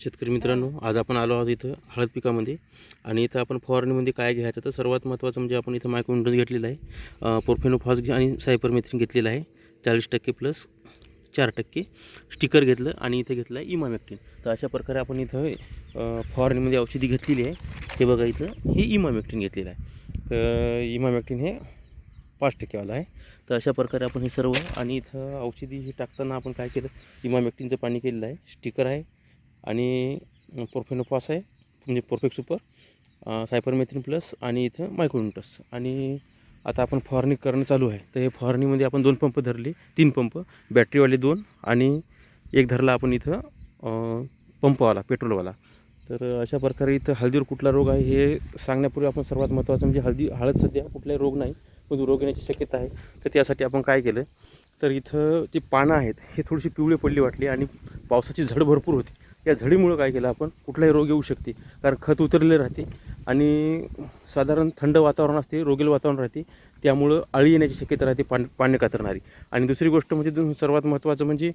शेतकरी मित्रांनो आज आपण आलो आहोत इथं हळद पिकामध्ये. आणि इथं आपण फवारणीमध्ये काय घ्यायचं तर सर्वात महत्त्वाचं म्हणजे आपण इथं मायक्रोन्डोज घेतलेलं आहे. पोर्फेनोफॉस घे आणि सायपरमेथ्रिन घेतलेलं आहे. चाळीस टक्के प्लस चार टक्के स्टिकर घेतलं आणि इथं घेतलं आहे इमामॅक्टिन. तर अशा प्रकारे आपण इथं फवारणीमध्ये औषधी घेतलेली आहे. हे बघा इथं हे इमामॅक्टिन घेतलेलं आहे. तर इमामॅक्टिन हे पाच टक्केवाला आहे. तर अशा प्रकारे आपण हे सर्व आणि इथं औषधी हे टाकताना आपण काय केलं इमामॅक्टिनचं पाणी केलेलं आहे. स्टिकर आहे. आणि पोर्फेनोफॉस आहे म्हणजे परफेक्ट सुपर सायपरमेथ्रिन प्लस आणि इथं मायक्रोन्युटस. आणि आता आपण फवारणी करणं चालू आहे. तर हे फवारणीमध्ये आपण दोन पंप धरले तीन पंप बॅटरीवाले दोन आणि एक धरला आपण इथं पंपवाला पेट्रोलवाला. तर अशा प्रकारे इथं हळदीवर कुठला रोग आहे हे सांगण्यापूर्वी आपण सर्वात महत्त्वाचं म्हणजे हळदी हळद सध्या कुठलाही रोग नाही पण रोग येण्याची शक्यता आहे. तर त्यासाठी आपण काय केलं तर इथं जी पानं आहेत हे थोडीशी पिवळे पडली वाटली आणि पावसाची झड भरपूर होती. या झडीमुळं काय केलं आपण? कुठलाही रोग येऊ शकते. कारण खत उतरले राहते आणि साधारण थंड वातावरण असते रोगेल वातावरण राहते. त्यामुळं अळी येण्याची शक्यता राहते पान पाणी कातरणारी. आणि दुसरी गोष्ट म्हणजे सर्वात महत्त्वाचं म्हणजे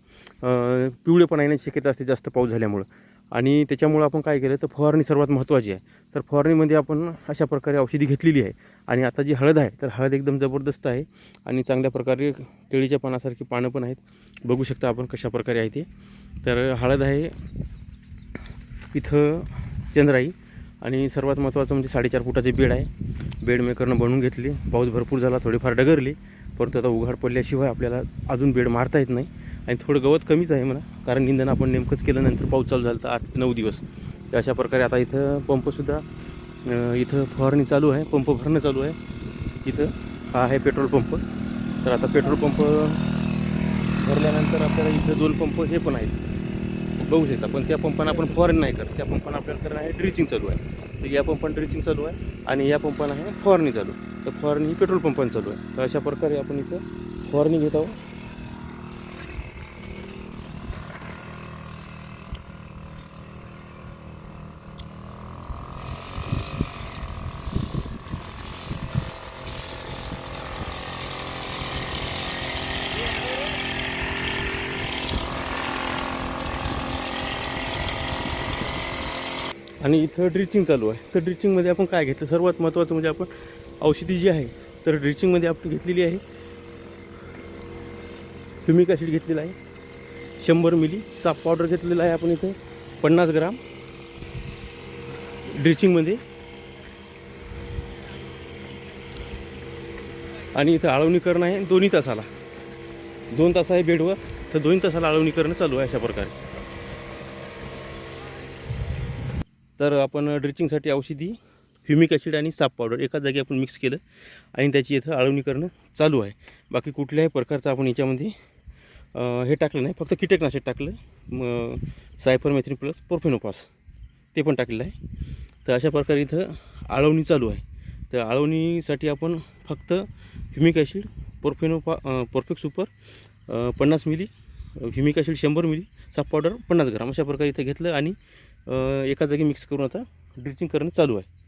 पिवळेपणा येण्याची शक्यता असते जास्त पाऊस झाल्यामुळं. आणि त्याच्यामुळं आपण काय केलं तर फवारणी सर्वात महत्त्वाची आहे. तर फवारणीमध्ये आपण अशा प्रकारे औषधी घेतलेली आहे. आणि आता जी हळद आहे तर हळद एकदम जबरदस्त आहे. आणि चांगल्या प्रकारे केळीच्या पानासारखी पानं पण आहेत. बघू शकता आपण कशा प्रकारे आहे ते. तर हळद आहे इथं चंद्राई आणि सर्वात महत्त्वाचं म्हणजे साडेचार फुटाचे बेड आहे. बेड मेकरनं बनवून घेतली. पाऊस भरपूर झाला थोडीफार डगरली परंतु आता उघाड पडल्याशिवाय आपल्याला अजून बेड मारता येत नाही. आणि थोडं गवत कमीच आहे म्हणा. कारण निंदन आपण नेमकंच केलं नंतर पाऊस चालू झाला तर आठ नऊ दिवस. तर अशा प्रकारे आता इथं पंपसुद्धा इथं फवारणी चालू आहे. पंप भरणं चालू आहे. इथं हा आहे पेट्रोल पंप. तर आता पेट्रोल पंप भरल्यानंतर आपल्याला इथं दोन पंप हे पण आहेत. बघू शकता पण त्या पंपानं आपण फवारणी नाही करत. त्या पंपानं आपल्याला करणं आहे ड्रिचिंग चालू आहे. तर या पंपानं ड्रिचिंग चालू आहे आणि या पंपानं आहे फॉरनी चालू तर फॉरनी ही पेट्रोल पंपानं चालू आहे. तर अशा प्रकारे आपण इथं फॉरनी घेत आहोत. आणि इथं ड्रिचिंग चालू आहे. तर ड्रिचिंगमध्ये आपण काय घेतलं? सर्वात महत्त्वाचं म्हणजे आपण औषधी जी आहे तर ड्रिचिंगमध्ये आपण घेतलेली आहे. तुम्ही ॲसिड घेतलेलं आहे. शंभर मिली. साप पावडर घेतलेला आहे आपण इथं. पन्नास ग्राम. ड्रिचिंगमध्ये आणि इथं आळवणी करणं आहे. दोन्ही तासाला. दोन तास आहे बेडवर. तर दोन तासाला आळवणी करणं चालू आहे अशा प्रकारे. तर आपण ड्रिचिंगसाठी औषधी ह्युमिक ॲसिड आणि साप पावडर एकाच जागी आपण मिक्स केलं आणि त्याची इथं आळवणी करणं चालू आहे. बाकी कुठल्याही प्रकारचं आपण याच्यामध्ये हे टाकलं नाही. फक्त कीटकनाशक टाकलं. म सायफरमेथ्रिन प्लस पोर्फेनोपास ते पण टाकलेलं आहे. तर अशा प्रकारे इथं आळवणी चालू आहे. तर आळवणीसाठी आपण फक्त ह्युमिक ॲसिड पोर्फेनोपा परफेक्ट सुपर पन्नास मिली ह्युमिक ॲसिड शंभर मिली. साफ पावडर पन्नास ग्राम अशा प्रकारे इथं घेतलं आणि एका जागी मिक्स करून आता ड्रिचिंग करणं चालू आहे.